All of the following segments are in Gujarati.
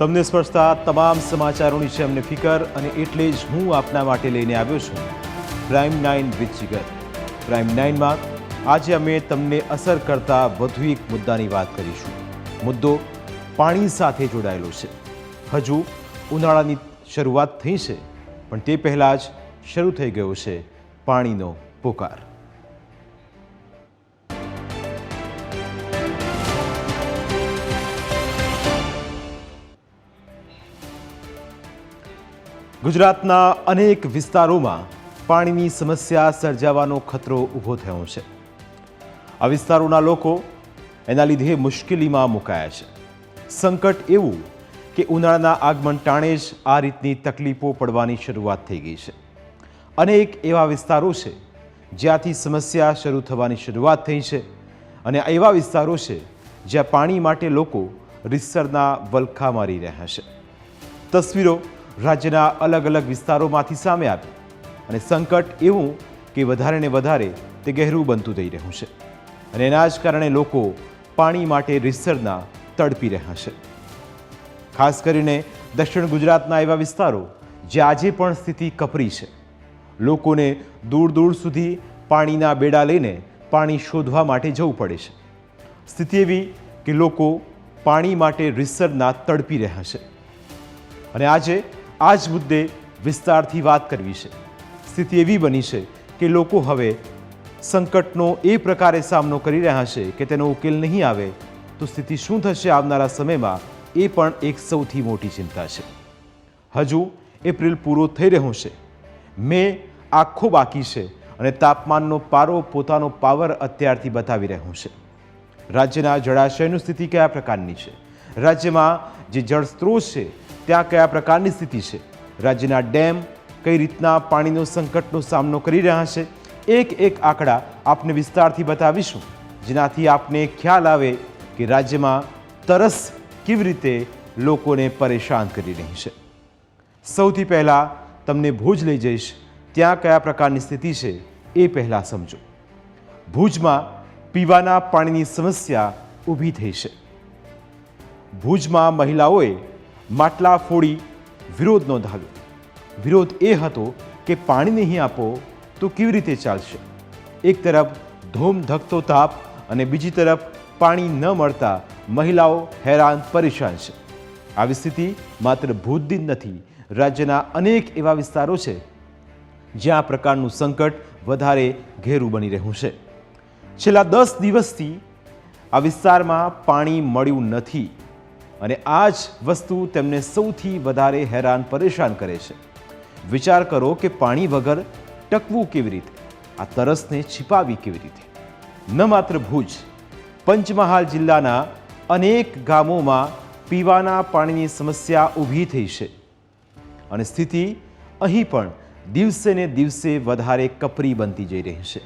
તમને સ્પર્શતા તમામ સમાચારોની છે અમને ફિકર અને એટલે જ હું આપના માટે લઈને આવ્યો છું. Prime nine with Jigar prime નાઇનમાં આજે અમે તમને અસર કરતા વધુ એક મુદ્દાની વાત કરીશું. મુદ્દો પાણી સાથે જોડાયેલો છે. હજુ ઉનાળાની શરૂઆત થઈ છે, પણ તે પહેલાં જ શરૂ થઈ ગયો છે પાણીનો પોકાર. ગુજરાતના અનેક વિસ્તારોમાં પાણીની સમસ્યા સર્જાવાનો ખતરો ઊભો થયો છે. આ વિસ્તારોના લોકો એના લીધે મુશ્કેલીમાં મુકાયા છે. સંકટ એવું કે ઉનાળાના આગમન ટાણે જ આ રીતની તકલીફો પડવાની શરૂઆત થઈ ગઈ છે. અનેક એવા વિસ્તારો છે જ્યાંથી સમસ્યા શરૂ થવાની શરૂઆત થઈ છે અને એવા વિસ્તારો છે જ્યાં પાણી માટે લોકો રીસરના વલખા મારી રહ્યા છે. તસવીરો રાજ્યના અલગ અલગ વિસ્તારોમાંથી સામે આવી. અને સંકટ એવું કે વધારે ને વધારે તે ગહેરું બનતું જઈ રહ્યું છે. અને એના જ કારણે લોકો પાણી માટે રીસરના તડપી રહ્યા છે. ખાસ કરીને દક્ષિણ ગુજરાતના એવા વિસ્તારો જે આજે પણ સ્થિતિ કપરી છે. લોકોને દૂર દૂર સુધી પાણીના બેડા લઈને પાણી શોધવા માટે જવું પડે છે. સ્થિતિ એવી કે લોકો પાણી માટે રીસરના તડપી રહ્યા છે. અને આજે આ જ મુદ્દે વિસ્તારથી વાત કરવી છે. સ્થિતિ એવી બની છે કે લોકો હવે સંકટનો એ પ્રકારે સામનો કરી રહ્યા છે કે તેનો ઉકેલ નહીં આવે તો સ્થિતિ શું થશે આવનારા સમયમાં એ પણ એક સૌથી મોટી ચિંતા છે. હજુ એપ્રિલ પૂરો થઈ રહ્યો છે. મે આખો બાકી છે અને તાપમાનનો પારો પોતાનો પાવર અત્યારથી બતાવી રહ્યો છે. રાજ્યના જળાશયની સ્થિતિ કયા પ્રકારની છે? રાજ્યમાં જે જળ સ્ત્રોત છે ત્યાં કયા પ્રકારની સ્થિતિ છે? રાજ્યના ડેમ કઈ રીતના પાણીનો સંકટનો સામનો કરી રહ્યા છે? એક એક આંકડા આપને વિસ્તારથી બતાવીશું. જેનાથી આપને ખ્યાલ આવે કે રાજ્યમાં તરસ કેવી રીતે લોકોને પરેશાન કરી રહી છે. સૌથી પહેલાં તમને ભુજ લઈ જઈશ. ત્યાં કયા પ્રકારની સ્થિતિ છે એ પહેલાં સમજો. ભુજમાં પીવાના પાણીની સમસ્યા ઊભી થઈ છે. ભુજમાં મહિલાઓએ માટલા ફોડી વિરોધ નોંધાવ્યો. વિરોધ એ હતો કે પાણી નહીં આપો તો કેવી રીતે ચાલશે? એક તરફ ધૂમ ધકતો તાપ અને બીજી તરફ પાણી ન મળતા મહિલાઓ હેરાન પરેશાન છે. આવી સ્થિતિ માત્ર ભૂતદિન નથી, રાજ્યના અનેક એવા વિસ્તારો છે જ્યાં આ પ્રકારનું સંકટ વધારે ઘેરું બની રહ્યું છે. છેલ્લા દસ દિવસથી આ વિસ્તારમાં પાણી મળ્યું નથી. અને આ જ વસ્તુ તેમને સૌથી વધારે હેરાન પરેશાન કરે છે. વિચાર કરો કે પાણી વગર ટકવું કેવી રીતે? આ તરસને છિપાવી કેવી રીતે? ન માત્ર ભુજ, પંચમહાલ જિલ્લાના અનેક ગામોમાં પીવાના પાણીની સમસ્યા ઊભી થઈ છે. અને સ્થિતિ અહીં પણ દિવસે ને દિવસે વધારે કપરી બનતી જઈ રહી છે.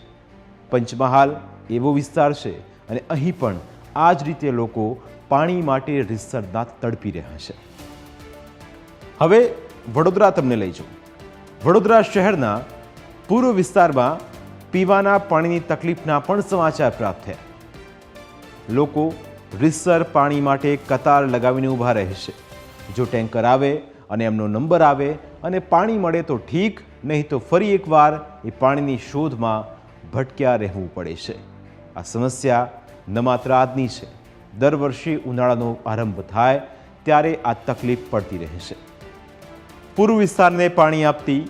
પંચમહાલ એવો વિસ્તાર છે અને અહીં પણ આ જ રીતે લોકો પાણી માટે રીતસરના તડપી રહ્યા છે. હવે વડોદરા તમને લઈ જાઉં. વડોદરા શહેરના પૂર્વ વિસ્તારમાં પીવાના પાણીની તકલીફના પણ સમાચાર પ્રાપ્ત થયા. લોકો રીતસર પાણી માટે કતાર લગાવીને ઊભા રહે છે. જો ટેન્કર આવે અને એમનો નંબર આવે અને પાણી મળે તો ઠીક, નહીં તો ફરી એકવાર એ પાણીની શોધમાં ભટક્યા રહેવું પડે છે. આ સમસ્યા ન માત્ર આજની છે દર વર્ષે ઉનાળાનો આરંભ થાય ત્યારે આ તકલીફ પડતી રહે છે પૂર્વ વિસ્તારને પાણી આપતી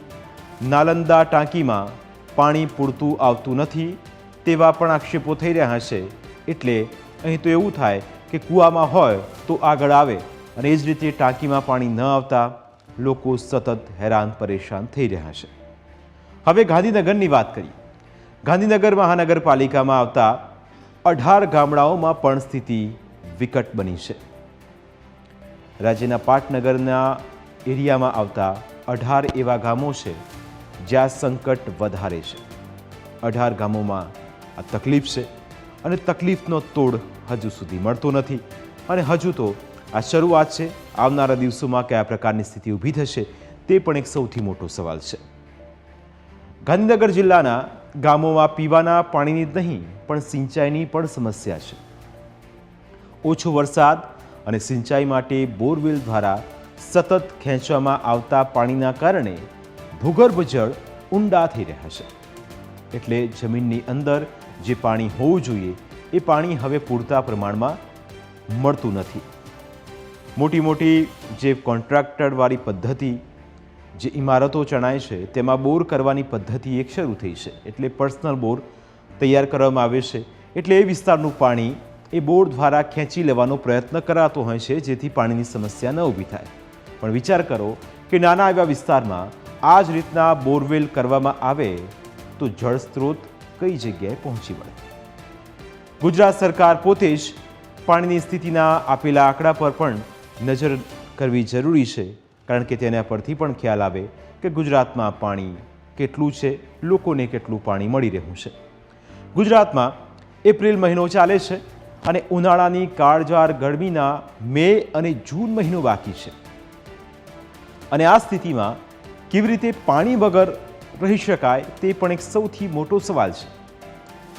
નાલંદા ટાંકીમાં પાણી પૂરતું આવતું નથી તેવા પણ આક્ષેપો થઈ રહ્યા છે. એટલે અહીં તો એવું થાય કે કૂવામાં હોય તો આગળ આવે અને એ જ રીતે ટાંકીમાં પાણી ન આવતા લોકો સતત હેરાન પરેશાન થઈ રહ્યા છે. હવે ગાંધીનગરની વાત કરીએ. ગાંધીનગર મહાનગરપાલિકામાં આવતા અઢાર ગામડાઓમાં પણ સ્થિતિ વિકટ બની છે. રાજ્યના પાટનગરના એરિયામાં આવતા અઢાર એવા ગામો છે જ્યાં સંકટ વધારે છે. અઢાર ગામોમાં આ તકલીફ છે અને તકલીફનો તોડ હજુ સુધી મળતો નથી અને હજુ તો આ શરૂઆત છે. આવનારા દિવસોમાં કયા પ્રકારની સ્થિતિ ઊભી થશે તે પણ એક સૌથી મોટો સવાલ છે. ગાંધીનગર જિલ્લાના ગામોમાં પીવાના પાણીની નહીં, પણ સિંચાઈની પણ સમસ્યા છે. ઓછો વરસાદ અને સિંચાઈ માટે બોરવેલ દ્વારા સતત ખેંચવામાં આવતા પાણીના કારણે ભૂગર્ભ જળ ઊંડા થઈ રહ્યા છે. એટલે જમીનની અંદર જે પાણી હોવું જોઈએ, એ પાણી હવે પૂરતા પ્રમાણમાં મળતું નથી. મોટી મોટી જે કોન્ટ્રાક્ટરવાળી પદ્ધતિ જે ઇમારતો ચણાય છે, તેમાં બોર કરવાની પદ્ધતિ એક શરૂ થઈ છે. એટલે પર્સનલ બોર તૈયાર કરવામાં આવે છે. એટલે એ વિસ્તારનું પાણી એ બોર દ્વારા ખેંચી લેવાનો પ્રયત્ન કરાતો હોય છે, જેથી પાણીની સમસ્યા ન ઊભી થાય. પણ વિચાર કરો કે નાના એવા વિસ્તારમાં આ જ રીતના બોરવેલ કરવામાં આવે તો જળ સ્ત્રોત કઈ જગ્યાએ પહોંચી વળે? ગુજરાત સરકાર પોતે જ પાણીની સ્થિતિના આપેલા આંકડા પર પણ નજર કરવી જરૂરી છે. કારણ કે તેના પરથી પણ ખ્યાલ આવે કે ગુજરાતમાં પાણી કેટલું છે, લોકોને કેટલું પાણી મળી રહ્યું છે. ગુજરાતમાં એપ્રિલ મહિનો ચાલે છે અને ઉનાળાની કાળજાર ગરમીના મે અને જૂન મહિનો બાકી છે. અને આ સ્થિતિમાં કેવી રીતે પાણી વગર રહી શકાય તે પણ એક સૌથી મોટો સવાલ છે.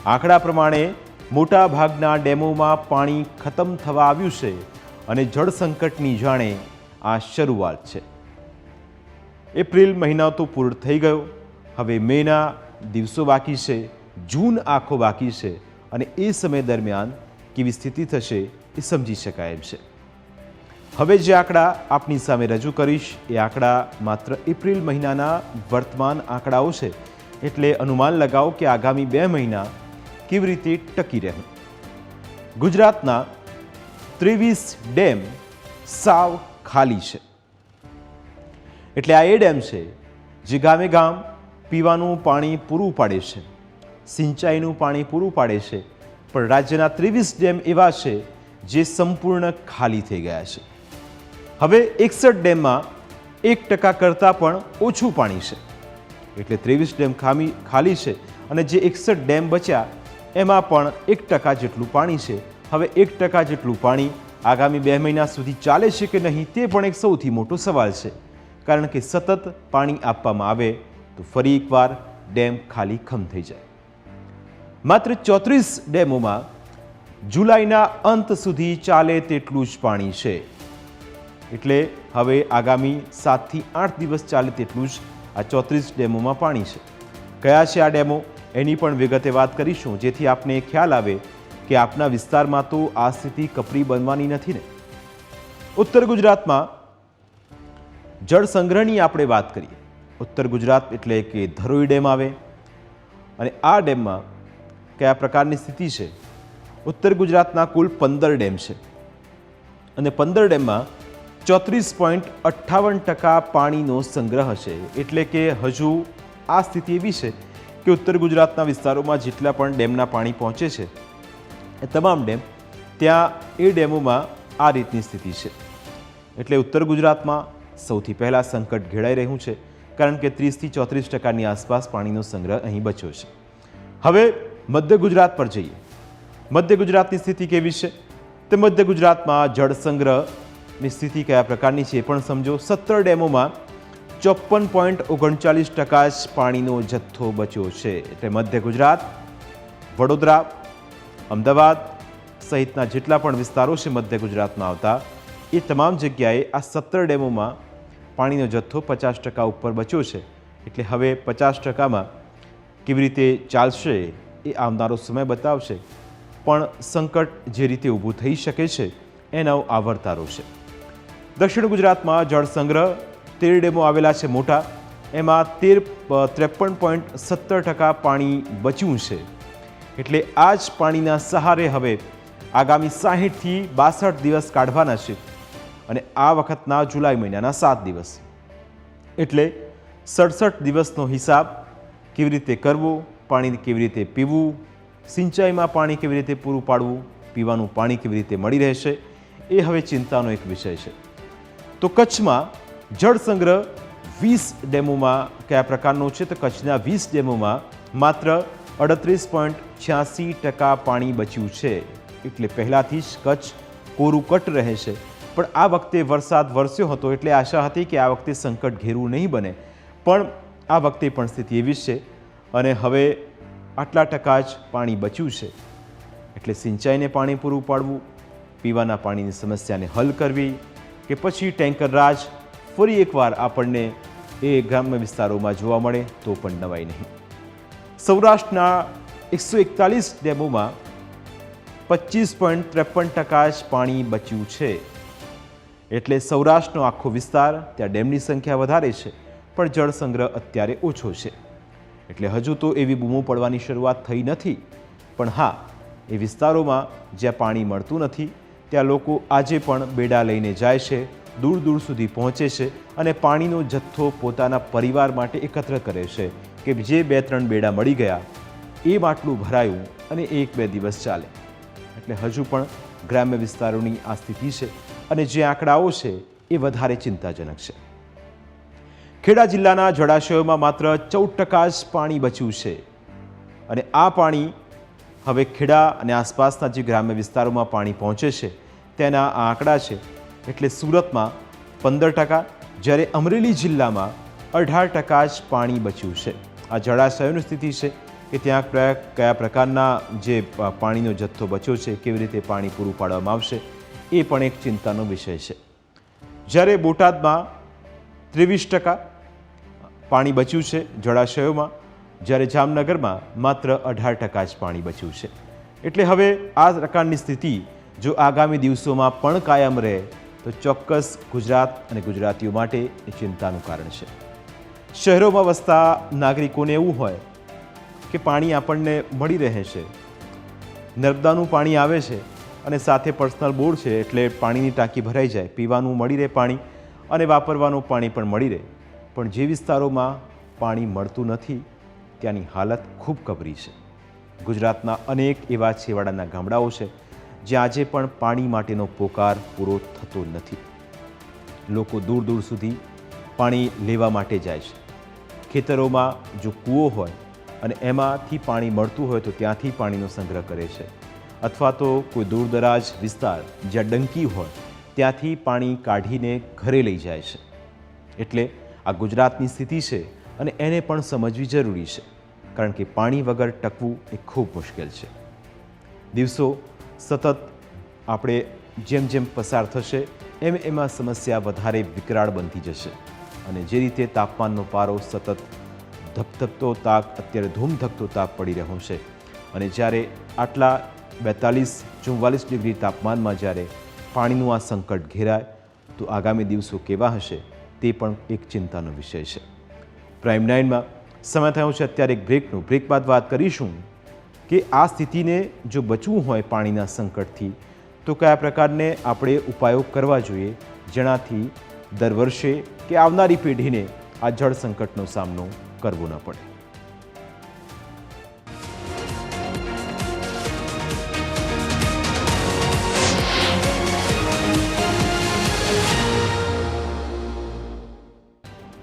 આંકડા પ્રમાણે મોટા ભાગના ડેમોમાં પાણી ખતમ થવા આવ્યું છે અને જળ સંકટની જાણે આ શરૂઆત છે. એપ્રિલ મહિના તો પૂર્ણ થઈ ગયો. હવે મેના દિવસો બાકી છે, જૂન આખો બાકી છે અને એ સમય દરમિયાન કેવી સ્થિતિ થશે એ સમજી શકાય એમ છે. હવે જે આંકડા આપની સામે રજૂ કરીશ, એ આંકડા માત્ર એપ્રિલ મહિનાના વર્તમાન આંકડાઓ છે, એટલે અનુમાન લગાવો કે આગામી બે મહિના કેવી રીતે ટકી રહે. ગુજરાતના ત્રેવીસ ડેમ સાવ ખાલી છે. એટલે આ એ ડેમ છે, જે ગામે ગામ પીવાનું પાણી પૂરું પાડે છે, સિંચાઈનું પાણી પૂરું પાડે છે, પણ રાજ્યના ત્રેવીસ ડેમ એવા છે, જે સંપૂર્ણ ખાલી થઈ ગયા છે. હવે એકસઠ ડેમમાં એક ટકા કરતાં પણ ઓછું પાણી છે. એટલે ત્રેવીસ ડેમ ખામી, ખાલી છે અને જે એકસઠ ડેમ બચ્યા, એમાં પણ એક ટકા જેટલું પાણી છે. હવે એક ટકા જેટલું પાણી આગામી બે મહિના સુધી ચાલે છે કે નહીં તે પણ એક સૌથી મોટો સવાલ છે. કારણ કે સતત પાણી આપવામાં આવે તો ફરી એકવાર ડેમ ખાલી ખમ થઈ જાય. માત્ર ચોત્રીસ ડેમોમાં જુલાઈના અંત સુધી ચાલે તેટલું જ પાણી છે. એટલે હવે આગામી સાતથી આઠ દિવસ ચાલે તેટલું જ આ ચોત્રીસ ડેમોમાં પાણી છે. કયા છે આ ડેમો એની પણ વિગતે વાત કરીશું. જેથી આપને ખ્યાલ આવે કે આપના વિસ્તારમાં તો આ સ્થિતિ કપરી બનવાની નથી ને? ઉત્તર ગુજરાતમાં જળ સંગ્રહની આપણે વાત કરીએ. ઉત્તર ગુજરાત એટલે કે ધરોઈ ડેમ આવે અને આ ડેમમાં કયા પ્રકારની સ્થિતિ છે? ઉત્તર ગુજરાતના કુલ પંદર ડેમ છે. અને પંદર ડેમમાં ચોત્રીસ પોઈન્ટ અઠ્ઠાવન ટકા પાણીનો સંગ્રહ છે એટલે કે હજુ આ સ્થિતિ એવી છે કે ઉત્તર ગુજરાતના વિસ્તારોમાં જેટલા પણ ડેમના પાણી પહોંચે છે એ તમામ ડેમ ત્યાં એ ડેમોમાં આ રીતની સ્થિતિ છે. એટલે ઉત્તર ગુજરાતમાં સૌથી પહેલાં સંકટ ઘેરાઈ રહ્યું છે, કારણ કે ત્રીસથી ચોત્રીસ ટકાની આસપાસ પાણીનો સંગ્રહ અહીં બચ્યો છે. હવે મધ્ય ગુજરાત પર જઈએ. મધ્ય ગુજરાતની સ્થિતિ કેવી છે? તે મધ્ય ગુજરાતમાં જળ સંગ્રહની સ્થિતિ કયા પ્રકારની છે એ પણ સમજો. સત્તર ડેમોમાં ચોપન પોઈન્ટ ઓગણચાલીસ ટકા જ પાણીનો જથ્થો બચ્યો છે. એટલે મધ્ય ગુજરાત, વડોદરા અમદાવાદ સહિતના જેટલા પણ વિસ્તારો છે મધ્ય ગુજરાતમાં આવતા, એ તમામ જગ્યાએ આ સત્તર ડેમોમાં પાણીનો જથ્થો પચાસ ટકા ઉપર બચ્યો છે. એટલે હવે પચાસ ટકામાં કેવી રીતે ચાલશે એ આવનારો સમય બતાવશે. પણ સંકટ જે રીતે ઊભું થઈ શકે છે, એનો આવર્તારો છે દક્ષિણ ગુજરાતમાં જળ સંગ્રહ તેર ડેમો આવેલા છે મોટા. એમાં તેર ત્રેપન પોઈન્ટ સત્તર ટકા પાણી બચ્યું છે. એટલે આ જ પાણીના સહારે હવે આગામી સાહીઠથી બાસઠ દિવસ કાઢવાના છે અને આ વખતના જુલાઈ મહિનાના સાત દિવસ. એટલે સડસઠ દિવસનો હિસાબ કેવી રીતે કરવો, પાણી કેવી રીતે પીવું, સિંચાઈમાં પાણી કેવી રીતે પૂરું પાડવું, પીવાનું પાણી કેવી રીતે મળી રહેશે, એ હવે ચિંતાનો એક વિષય છે. તો કચ્છમાં જળ સંગ્રહ વીસ ડેમોમાં કયા પ્રકારનો છે? તો કચ્છના વીસ ડેમોમાં માત્ર અડત્રીસ પોઈન્ટ છ્યાસી ટકા પાણી બચ્યું છે. એટલે પહેલાંથી જ કચ્છ કોરું કટ રહે છે. પણ આ વખતે વરસાદ વરસ્યો હતો એટલે આશા હતી કે આ વખતે સંકટ ઘેરું નહીં બને. પણ આ વખતે પણ સ્થિતિ એવી છે અને હવે આટલા ટકા જ પાણી બચ્યું છે. એટલે સિંચાઈને પાણી પૂરું પાડવું, પીવાના પાણીની સમસ્યાને હલ કરવી કે પછી ટેન્કર રાજ ફરી એકવાર આપણને એ ગ્રામ્ય વિસ્તારોમાં જોવા મળે તો પણ નવાઈ નહીં. સૌરાષ્ટ્રના એકસો એકતાલીસ ડેમોમાં પચીસ પોઈન્ટ ત્રેપન ટકા જ પાણી બચ્યું છે. એટલે સૌરાષ્ટ્રનો આખો વિસ્તાર ત્યાં ડેમની સંખ્યા વધારે છે, પણ જળ સંગ્રહ અત્યારે ઓછો છે. એટલે હજુ તો એવી બૂમો પડવાની શરૂઆત થઈ નથી, પણ હા, એ વિસ્તારોમાં જ્યાં પાણી મળતું નથી, ત્યાં લોકો આજે પણ બેડા લઈને જાય છે, દૂર દૂર સુધી પહોંચે છે અને પાણીનો જથ્થો પોતાના પરિવાર માટે એકત્ર કરે છે, કે જે બે ત્રણ બેડા મળી ગયા એ માટલું ભરાયું અને એક બે દિવસ ચાલે. એટલે હજુ પણ ગ્રામ્ય વિસ્તારોની આ સ્થિતિ છે અને જે આંકડાઓ છે એ વધારે ચિંતાજનક છે. ખેડા જિલ્લાના જળાશયોમાં માત્ર ચૌદ ટકા જ પાણી બચ્યું છે અને આ પાણી હવે ખેડા અને આસપાસના જે ગ્રામ્ય વિસ્તારોમાં પાણી પહોંચે છે તેના આ આંકડા છે. એટલે સુરતમાં પંદર ટકા, જ્યારે અમરેલી જિલ્લામાં અઢાર ટકા જ પાણી બચ્યું છે. આ જળાશયોની સ્થિતિ છે કે ત્યાં કયા કયા પ્રકારના જે પાણીનો જથ્થો બચ્યો છે, કેવી રીતે પાણી પૂરું પાડવામાં આવશે, એ પણ એક ચિંતાનો વિષય છે. જ્યારે બોટાદમાં ત્રેવીસ ટકા પાણી બચ્યું છે જળાશયોમાં, જ્યારે જામનગરમાં માત્ર અઢાર ટકા જ પાણી બચ્યું છે. એટલે હવે આ પ્રકારની સ્થિતિ જો આગામી દિવસોમાં પણ કાયમ રહે, તો ચોક્કસ ગુજરાત અને ગુજરાતીઓ માટે એ ચિંતાનું કારણ છે. શહેરોમાં વસતા નાગરિકોને એવું હોય કે પાણી આપણને મળી રહે છે. નર્મદાનું પાણી આવે છે અને સાથે પર્સનલ બોર છે એટલે પાણીની ટાંકી ભરાઈ જાય, પીવાનું મળી રહે પાણી અને વાપરવાનું પાણી પણ મળી રહે. પણ જે વિસ્તારોમાં પાણી મળતું નથી, ત્યાંની હાલત ખૂબ કબરી છે. ગુજરાતના અનેક એવા છેવાડાના ગામડાઓ છે જ્યાં આજે પણ પાણી માટેનો પોકાર પૂરો થતો નથી. લોકો દૂર દૂર સુધી પાણી લેવા માટે જાય છે. ખેતરોમાં જો કૂવો હોય અને એમાંથી પાણી મળતું હોય તો ત્યાંથી પાણીનો સંગ્રહ કરે છે. અથવા તો કોઈ દૂરદરાજ વિસ્તાર જ્યાં ડંકી હોય, ત્યાંથી પાણી કાઢીને ઘરે લઈ જાય છે. એટલે આ ગુજરાતની સ્થિતિ છે અને એને પણ સમજવી જરૂરી છે, કારણ કે પાણી વગર ટકવું એ ખૂબ મુશ્કેલ છે. દિવસો સતત આપણે જેમ જેમ પસાર થશે, એમ એમાં સમસ્યા વધારે વિકરાળ બનતી જશે. અને જે રીતે તાપમાનનો પારો સતત ધપધપતો તાપ અત્યારે ધૂમધકતો તાપ પડી રહ્યો છે. અને જ્યારે આટલા બેતાલીસ ચુમ્વાલીસ ડિગ્રી તાપમાનમાં જ્યારે પાણીનું આ સંકટ ઘેરાય, તો આગામી દિવસો કેવા હશે તે પણ એક ચિંતાનો વિષય છે. પ્રાઇમ નાઇનમાં સમય થયો છે અત્યારે એક બ્રેકનું. બ્રેક બાદ વાત કરીશું કે આ સ્થિતિને જો બચવું હોય પાણીના સંકટથી, તો કયા પ્રકારને આપણે ઉપાયો કરવા જોઈએ જેનાથી દર વર્ષે કે આવનારી પેઢીને આ જળ સંકટનો સામનો કરવો ન પડે.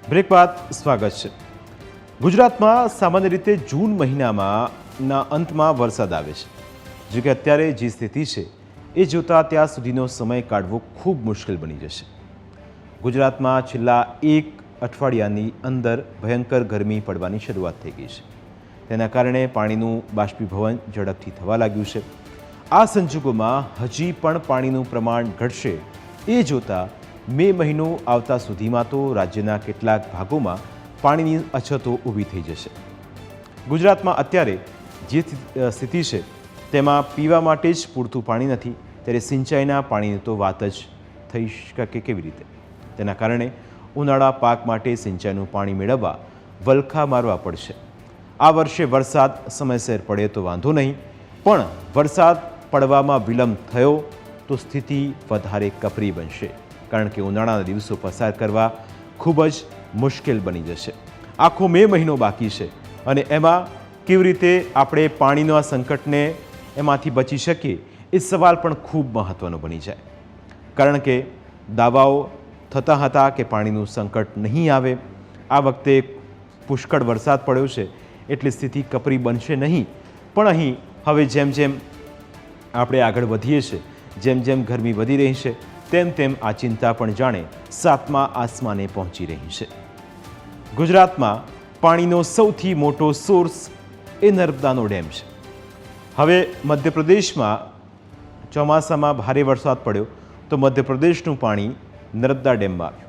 બ્રેક બાદ સ્વાગત છે. ગુજરાતમાં સામાન્ય રીતે જૂન મહિનામાં અંતમાં વરસાદ આવે છે. જો કે અત્યારે જે સ્થિતિ છે, એ જોતાં ત્યાં સુધીનો સમય કાઢવો ખૂબ મુશ્કેલ બની જશે. ગુજરાતમાં છેલ્લા એક અઠવાડિયાની અંદર ભયંકર ગરમી પડવાની શરૂઆત થઈ ગઈ છે. તેના કારણે પાણીનું બાષ્પીભવન ઝડપથી થવા લાગ્યું છે. આ સંજોગોમાં હજી પણ પાણીનું પ્રમાણ ઘટશે એ જોતાં મે મહિનો આવતા સુધીમાં તો રાજ્યના કેટલાક ભાગોમાં પાણીની અછતો ઊભી થઈ જશે. ગુજરાતમાં અત્યારે જે સ્થિતિ છે તેમાં પીવા માટે જ પૂરતું પાણી નથી. ત્યારે સિંચાઈના પાણીની તો વાત જ થઈ શકે કેવી રીતે? તેના કારણે ઉનાળા પાક માટે સિંચાઈનું પાણી મેળવવા વલખા મારવા પડશે. આ વર્ષે વરસાદ સમયસર પડે તો વાંધો નહીં, પણ વરસાદ પડવામાં વિલંબ થયો તો સ્થિતિ વધારે કપરી બનશે, કારણ કે ઉનાળાના દિવસો પસાર કરવા ખૂબ જ મુશ્કેલ બની જશે. આખો મે મહિનો બાકી છે અને એમાં કેવી રીતે આપણે પાણીના સંકટને એમાંથી બચી શકીએ એ સવાલ પણ ખૂબ મહત્ત્વનો બની જાય. કારણ કે દાવાઓ થતા હતા કે પાણીનું સંકટ નહીં આવે. આ વખતે પુષ્કળ વરસાદ પડ્યો છે, એટલે સ્થિતિ કપરી બનશે નહીં. પણ અહીં હવે જેમ જેમ આપણે આગળ વધીએ છીએ, જેમ જેમ ગરમી વધી રહી છે, તેમ તેમ આ ચિંતા પણ જાણે સાતમા આસમાને પહોંચી રહી છે. ગુજરાતમાં પાણીનો સૌથી મોટો સોર્સ એ નર્મદાનો ડેમ છે. હવે મધ્યપ્રદેશમાં ચોમાસામાં ભારે વરસાદ પડ્યો, તો મધ્યપ્રદેશનું પાણી નર્મદા ડેમમાં આવ્યું.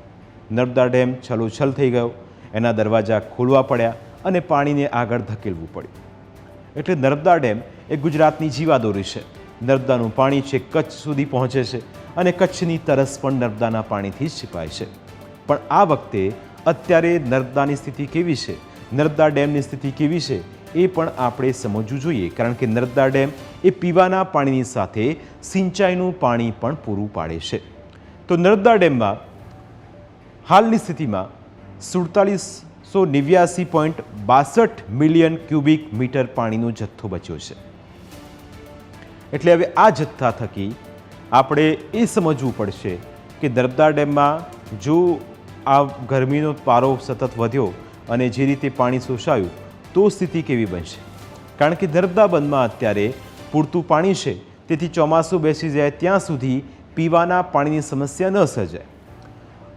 નર્મદા ડેમ છલોછલ થઈ ગયો. એના દરવાજા ખોલવા પડ્યા અને પાણીને આગળ ધકેલવું પડ્યું. એટલે નર્મદા ડેમ એ ગુજરાતની જીવાદોરી છે. નર્મદાનું પાણી છે, કચ્છ સુધી પહોંચે છે અને કચ્છની તરસ પણ નર્મદાના પાણીથી જ છીપાય છે. પણ આ વખતે અત્યારે નર્મદાની સ્થિતિ કેવી છે? નર્મદા ડેમની સ્થિતિ કેવી છે? એ પણ આપણે સમજવું જોઈએ. કારણ કે નર્મદા ડેમ એ પીવાના પાણીની સાથે સિંચાઈનું પાણી પણ પૂરું પાડે છે. તો નર્મદા ડેમમાં હાલની સ્થિતિમાં સુડતાલીસો નેવ્યાસી પોઈન્ટ બાસઠ મિલિયન ક્યુબિક મીટર પાણીનો જથ્થો બચ્યો છે. એટલે હવે આ જથ્થા થકી આપણે એ સમજવું પડશે કે નર્મદા ડેમમાં જો આ ગરમીનો પારો સતત વધ્યો અને જે રીતે પાણી શોષાયું, તો સ્થિતિ કેવી બનશે? કારણ કે નર્મદા બંધમાં અત્યારે પૂરતું પાણી છે, તેથી ચોમાસું બેસી જાય ત્યાં સુધી પીવાના પાણીની સમસ્યા ન સર્જાય.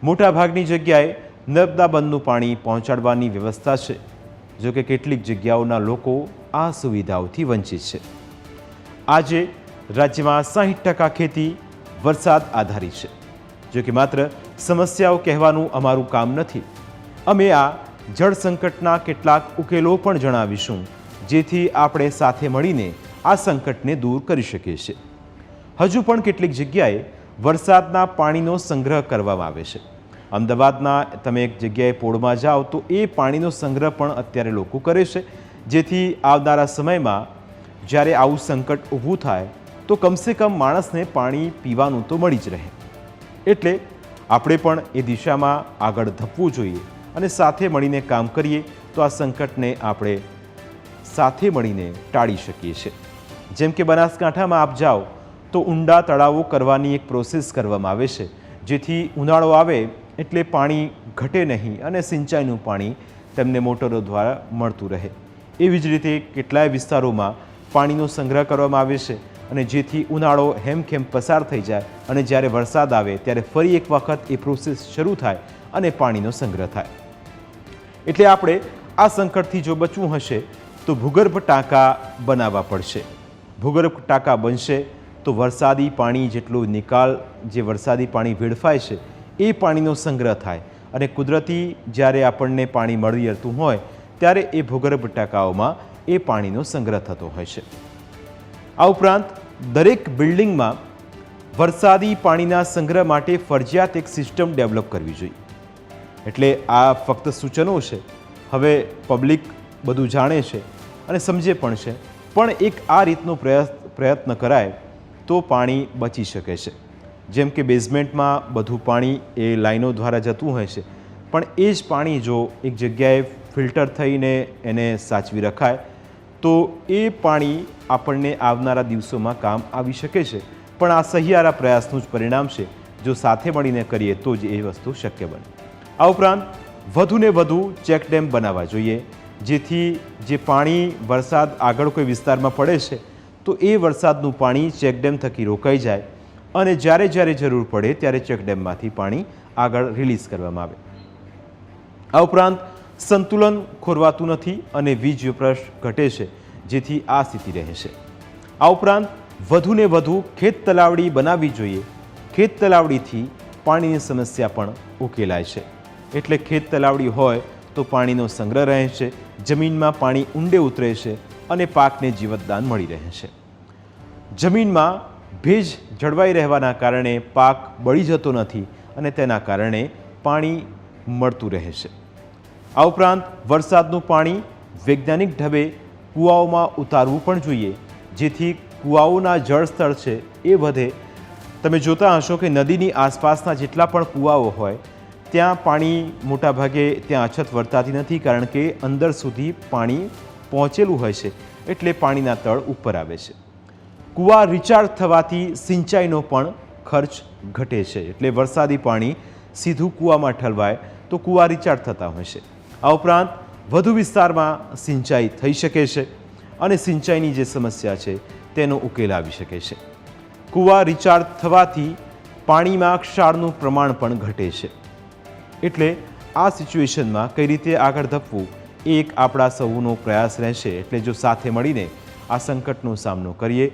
મોટાભાગની જગ્યાએ નર્મદા બંધનું પાણી પહોંચાડવાની વ્યવસ્થા છે જોકે કેટલીક જગ્યાઓના લોકો આ સુવિધાઓથી વંચિત છે. આજે રાજ્યમાં સાહીઠ ટકા ખેતી વરસાદ આધારિત છે, જો કે માત્ર સમસ્યાઓ કહેવાનું અમારું કામ નથી. અમે આ જળ સંકટના કેટલાક ઉકેલો પણ જણાવીશું, જેથી આપણે સાથે મળીને આ સંકટને દૂર કરી શકીએ છીએ. હજુ પણ કેટલીક જગ્યાએ વરસાદના પાણીનો સંગ્રહ કરવામાં આવે છે. અમદાવાદના તમે એક જગ્યાએ પોળમાં જાઓ તો એ પાણીનો સંગ્રહ પણ અત્યારે લોકો કરે છે. જેથી આવનારા સમયમાં જ્યારે આવું સંકટ ઊભું થાય તો કમસે કમ માણસને પાણી પીવાનું તો મળી જ રહે. એટલે આપણે પણ એ દિશામાં આગળ ધપવું જોઈએ અને સાથે મળીને કામ કરીએ તો આ સંકટને આપણે સાથે મળીને ટાળી શકીએ છીએ. જેમ કે બનાસકાંઠામાં આપ જાઓ તો ઊંડા તળાવો કરવાની એક પ્રોસેસ કરવામાં આવે છે. જેથી ઉનાળો આવે એટલે પાણી ઘટે નહીં અને સિંચાઈનું પાણી તેમને મોટરો દ્વારા મળતું રહે. એવી જ રીતે કેટલાય વિસ્તારોમાં પાણીનો સંગ્રહ કરવામાં આવે છે અને જેથી ઉનાળો હેમખેમ પસાર થઈ જાય અને જ્યારે વરસાદ આવે ત્યારે ફરી એક વખત એ પ્રોસેસ શરૂ થાય અને પાણીનો સંગ્રહ થાય. એટલે આપણે આ સંકટથી જો બચવું હશે તો ભૂગર્ભ ટાંકા બનાવવા પડશે. ભૂગર્ભ ટાંકા બનશે તો વરસાદી પાણી જેટલો નિકાલ જે વરસાદી પાણી વેડફાય છે, એ પાણીનો સંગ્રહ થાય. અને કુદરતી જ્યારે આપણને પાણી મળી રહેતું હોય, ત્યારે એ ભૂગર્ભ ટાંકાઓમાં એ પાણીનો સંગ્રહ થતો હોય છે. આ ઉપરાંત, દરેક બિલ્ડિંગમાં વરસાદી પાણીના સંગ્રહ માટે ફરજિયાત એક સિસ્ટમ ડેવલપ કરવી જોઈએ. એટલે આ ફક્ત સૂચનો છે. હવે પબ્લિક બધું જાણે છે અને સમજે પણ છે. પણ એક આ રીતનો પ્રયત્ન પ્રયત્ન કરાય તો પાણી બચી શકે છે. જેમ કે બેઝમેન્ટમાં બધું પાણી એ લાઈનો દ્વારા જતું હોય છે. પણ એ જ પાણી જો એક જગ્યાએ ફિલ્ટર થઈને એને સાચવી રખાય, તો એ પાણી આપણને આવનારા દિવસોમાં કામ આવી શકે છે. પણ આ સહિયારા પ્રયાસનું જ પરિણામ છે. જો સાથે મળીને કરીએ તો જ એ વસ્તુ શક્ય બને. આ ઉપરાંત વધુને વધુ ચેકડેમ બનાવવા જોઈએ, જેથી જે પાણી વરસાદ આગળ કોઈ વિસ્તારમાં પડે છે તો એ વરસાદનું પાણી ચેકડેમ થકી રોકાઈ જાય અને જ્યારે જ્યારે જરૂર પડે ત્યારે ચેકડેમમાંથી પાણી આગળ રિલીઝ કરવામાં આવે. આ ઉપરાંત સંતુલન ખોરવાતું નથી અને વીજ વપરાશ ઘટે છે, જેથી આ સ્થિતિ રહે છે. આ ઉપરાંત વધુને વધુ ખેત તલાવડી બનાવવી જોઈએ. ખેત તલાવડીથી પાણીની સમસ્યા પણ ઉકેલાય છે. એટલે ખેત તલાવડી હોય તો પાણીનો સંગ્રહ રહે છે, જમીનમાં પાણી ઊંડે ઉતરે છે અને પાકને જીવતદાન મળી રહે છે. જમીનમાં ભેજ જળવાઈ રહેવાના કારણે પાક બળી જતો નથી અને તેના કારણે પાણી મળતું રહે છે. આ ઉપરાંત વરસાદનું પાણી વૈજ્ઞાનિક ઢબે કૂવાઓમાં ઉતારવું પણ જોઈએ, જેથી કૂવાઓના જળસ્તર છે એ વધે. તમે જોતા હશો કે નદીની આસપાસના જેટલા પણ કૂવાઓ હોય, ત્યાં પાણી મોટાભાગે ત્યાં અછત વર્તાતી નથી કારણ કે અંદર સુધી પાણી પહોંચેલું હોય છે, એટલે પાણીના તળ ઉપર આવે છે. કૂવા રિચાર્જ થવાથી સિંચાઈનો પણ ખર્ચ ઘટે છે, એટલે વરસાદી પાણી સીધું કૂવામાં ઠલવાય તો કૂવા રિચાર્જ થતા હોય છે. આ ઉપરાંત વધુ વિસ્તારમાં સિંચાઈ થઈ શકે છે અને સિંચાઈની જે સમસ્યા છે તેનો ઉકેલ આવી શકે છે. કૂવા રિચાર્જ થવાથી પાણીમાં ક્ષારનું પ્રમાણ પણ ઘટે છે. એટલે આ સિચ્યુએશનમાં કઈ રીતે આગળ ધપવું એક આપણા સૌનો પ્રયાસ રહેશે એટલે જો સાથે મળીને આ સંકટનો સામનો કરીએ,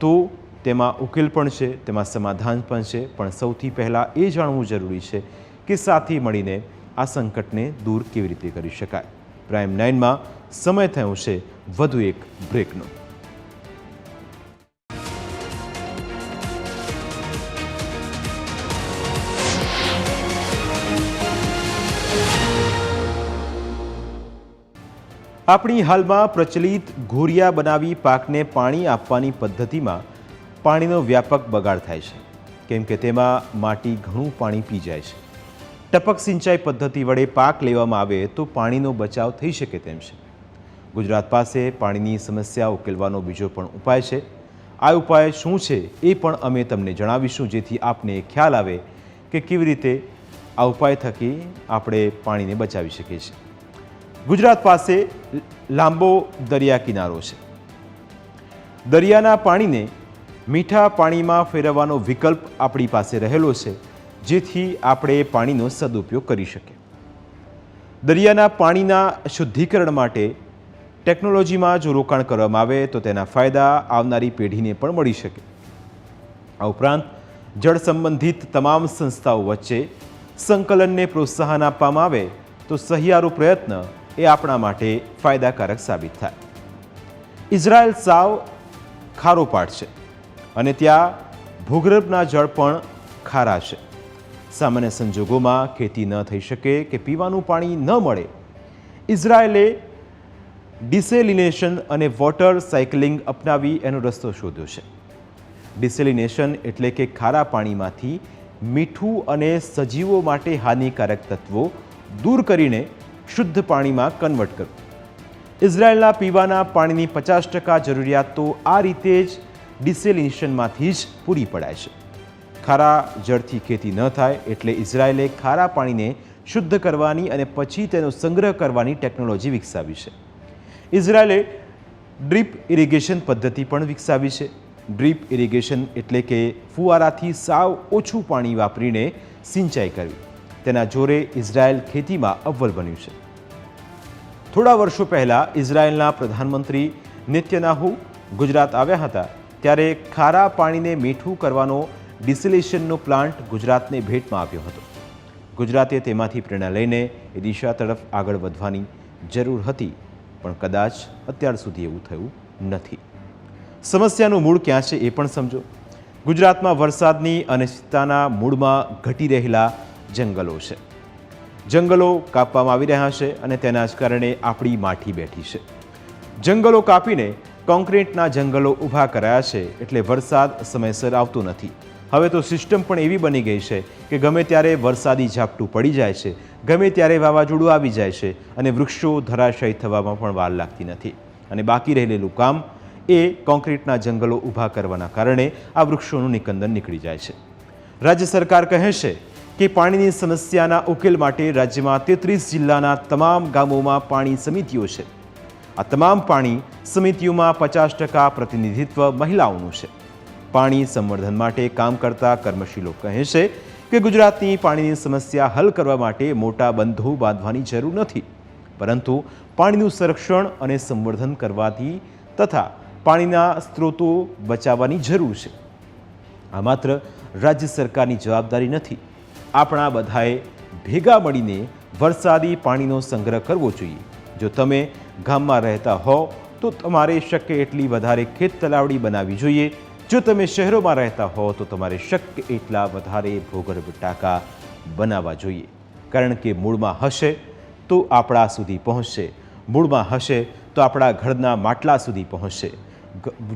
તો તેમાં ઉકેલ પણ છે, તેમાં સમાધાન પણ છે. પણ સૌથી પહેલાં એ જાણવું જરૂરી છે કે સાથે મળીને આ સંકટને દૂર કેવી રીતે કરી શકાય. પ્રાઇમ નાઇનમાં સમય થયો છે, વધુ એક બ્રેકનો આપણી હાલમાં પ્રચલિત ઘોરિયા બનાવી પાકને પાણી આપવાની પદ્ધતિમાં પાણીનો વ્યાપક બગાડ થાય છે. કેમ કે તેમાં માટી ઘણું પાણી પી જાય છે. ટપક સિંચાઈ પદ્ધતિ વડે પાક લેવામાં આવે તો પાણીનો બચાવ થઈ શકે તેમ છે. ગુજરાત પાસે પાણીની સમસ્યા ઉકેલવાનો બીજો પણ ઉપાય છે. આ ઉપાય શું છે એ પણ અમે તમને જણાવીશું, જેથી આપને ખ્યાલ આવે કે કેવી રીતે આ ઉપાય થકી આપણે પાણીને બચાવી શકીએ છીએ. ગુજરાત પાસે લાંબો દરિયા કિનારો છે. દરિયાના પાણીને મીઠા પાણીમાં ફેરવવાનો વિકલ્પ આપણી પાસે રહેલો છે, જેથી આપણે પાણીનો સદુપયોગ કરી શકીએ. દરિયાના પાણીના શુદ્ધિકરણ માટે ટેકનોલોજીમાં જો રોકાણ કરવામાં આવે તો તેના ફાયદા આવનારી પેઢીને પણ મળી શકે. આ ઉપરાંત, જળ સંબંધિત તમામ સંસ્થાઓ વચ્ચે સંકલનને પ્રોત્સાહન આપવામાં આવે તો સહિયારો પ્રયત્ન એ આપણા માટે ફાયદાકારક સાબિત થાય. ઇઝરાયલ સાવ ખારો પાટ છે અને ત્યાં ભૂગર્ભના જળ પણ ખારા છે. સામાન્ય સંજોગોમાં ખેતી ન થઈ શકે કે પીવાનું પાણી ન મળે. ઇઝરાયેલે ડિસેલિનેશન અને વોટર સાયકલિંગ અપનાવી એનો રસ્તો શોધ્યો છે. ડિસેલિનેશન એટલે કે ખારા પાણીમાંથી મીઠું અને સજીવો માટે હાનિકારક તત્વો દૂર કરીને શુદ્ધ પાણીમાં કન્વર્ટ કરવું. ઇઝરાયેલના પીવાના પાણીની પચાસ ટકા જરૂરિયાત તો આ રીતે જ ડિસેલિનેશનમાંથી જ પૂરી પડાય છે. ખારા જળથી ખેતી ન થાય એટલે ઇઝરાયેલે ખારા પાણીને શુદ્ધ કરવાની અને પછી તેનો સંગ્રહ કરવાની ટેકનોલોજી વિકસાવી છે. ઇઝરાયેલે ડ્રીપ ઇરિગેશન પદ્ધતિ પણ વિકસાવી છે. ડ્રીપ ઇરિગેશન એટલે કે ફુવારાથી સાવ ઓછું પાણી વાપરીને સિંચાઈ કરવી. તેના જોરે ઇઝરાયેલ ખેતીમાં અવ્વલ બન્યું છે. થોડા વર્ષો પહેલાં ઇઝરાયેલના પ્રધાનમંત્રી નિત્યનાહુ ગુજરાત આવ્યા હતા, ત્યારે ખારા પાણીને મીઠું કરવાનો ડિસિલેશનનો પ્લાન્ટ ગુજરાતને ભેટમાં આવ્યો હતો. ગુજરાતે તેમાંથી પ્રેરણા લઈને એ દિશા તરફ આગળ વધવાની જરૂર હતી, પણ કદાચ અત્યાર સુધી એવું થયું નથી. સમસ્યાનું મૂળ ક્યાં છે એ પણ સમજો. ગુજરાતમાં વરસાદની અનિશ્ચિતતાના મૂળમાં ઘટી રહેલા જંગલો છે. જંગલો કાપવામાં આવી રહ્યા છે અને તેના જ કારણે આપણી માઠી બેઠી છે. જંગલો કાપીને કોન્ક્રીટના જંગલો ઊભા કરાયા છે એટલે વરસાદ સમયસર આવતો નથી. હવે તો સિસ્ટમ પણ એવી બની ગઈ છે કે ગમે ત્યારે વરસાદી ઝાપટું પડી જાય છે, ગમે ત્યારે વાવાઝોડું આવી જાય છે અને વૃક્ષો ધરાશયી થવામાં પણ વાર લાગતી નથી. અને બાકી રહેલું કામ એ કોન્ક્રીટના જંગલો ઊભા કરવાના કારણે આ વૃક્ષોનું નિકંદન નીકળી જાય છે. રાજ્ય સરકાર કહે છે કે પાણીની સમસ્યાના ઉકેલ માટે રાજ્યમાં તેત્રીસ જિલ્લાના તમામ ગામોમાં પાણી સમિતિઓ છે. આ તમામ પાણી સમિતિઓમાં પચાસ ટકા પ્રતિનિધિત્વ મહિલાઓનું છે. પાણી સંવર્ધન માટે કામ કરતા કર્મશીલો કહે છે કે ગુજરાતની પાણીની સમસ્યા હલ કરવા માટે મોટા બંધો બાંધવાની જરૂર નથી. પરંતુ પાણીનું સંરક્ષણ અને સંવર્ધન કરવાથી તથા પાણીના સ્ત્રોતો બચાવવાની જરૂર છે. આ માત્ર રાજ્ય સરકારની જવાબદારી નથી. આપણા બધાએ ભેગા મળીને વરસાદી પાણીનો સંગ્રહ કરવો જોઈએ. જો તમે ગામમાં રહેતા હો, તો તમારે શક્ય એટલી વધારે ખેત તલાવડી બનાવવી જોઈએ. જો તમે શહેરોમાં રહેતા હો, તો તમારે શક્ય એટલા વધારે ભૂગર્ભ ટાંકા બનાવવા જોઈએ. કારણ કે મૂળમાં હશે તો આપણા સુધી પહોંચશે. મૂળમાં હશે તો આપણા ઘરના માટલા સુધી પહોંચશે.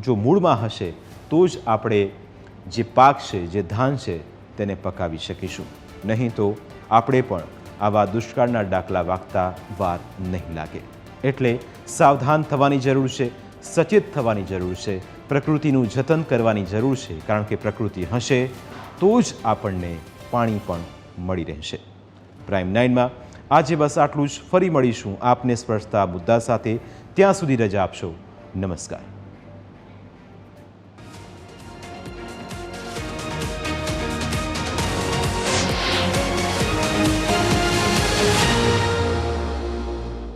જો મૂળમાં હશે તો જ આપણે જે પાક છે, જે ધાન છે, તેને પકાવી શકીશું. નહીં તો આપણે પણ આવા દુષ્કાળના ડાકલા વાગતા વાર નહીં લાગે. એટલે સાવધાન થવાની જરૂર છે, સચેત થવાની જરૂર છે, પ્રકૃતિનું જતન કરવાની જરૂર છે. કારણ કે પ્રકૃતિ હશે, તો જ આપણને પાણી પણ મળી રહેશે. પ્રાઇમ નાઇનમાં આજે બસ આટલું જ. ફરી મળીશું આપને સ્પર્શતા મુદ્દા સાથે. ત્યાં સુધી રજા આપશો. નમસ્કાર.